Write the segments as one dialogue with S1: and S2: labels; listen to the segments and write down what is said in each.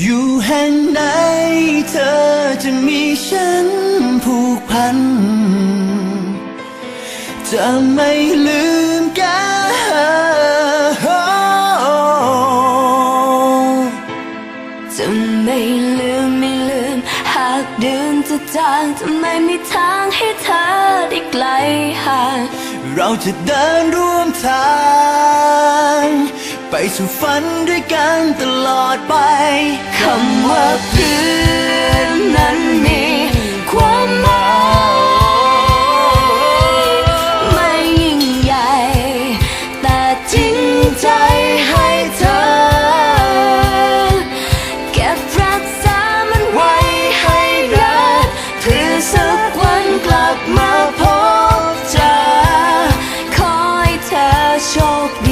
S1: อยู่แห่งไหนเธอจะมีฉันผูกพัน จะไม่ลืมกัน
S2: จะไม่ลืมไม่ลืม หากเดินจะจางจะไม่มีทางให้เธอได้ไกลห่าง
S1: เราจะเดินร่วมทาง ไปสู่ฝันด้วยกันตลอดไป
S2: คำว่าเพื่อนนั้นมีความหมายไม่ยิ่งใหญ่ แต่จริงใจให้เธอ เก็บรักษามันไว้ให้รักเพื่อสักวันกลับมาพบเจอขอให้เธอโชคดี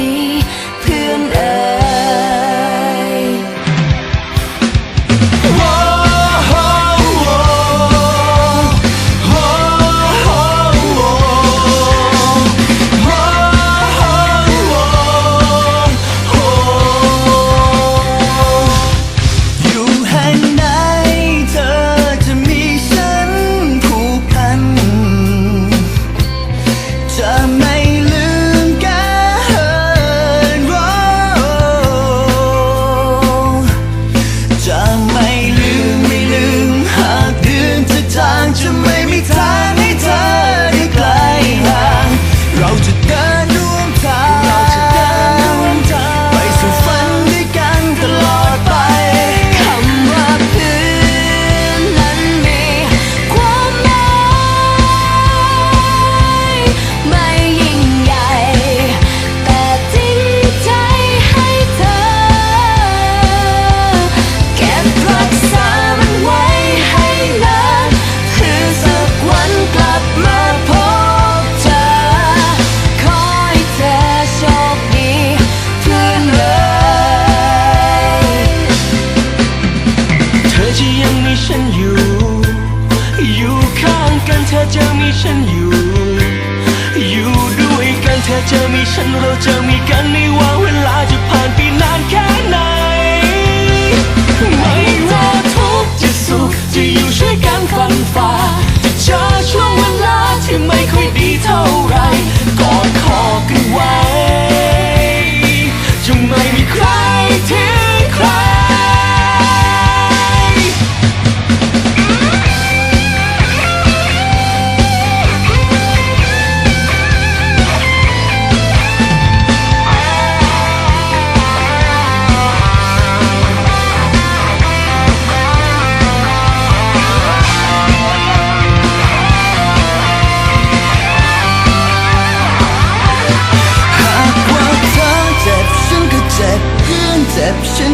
S1: ฉันอยู่ อ
S2: ยู่ข้า
S1: งกันเธอจะมีฉันอยู่ อยู่ด้วยกันเธอจะมีฉันเราจะมีกันไม่ว่า ห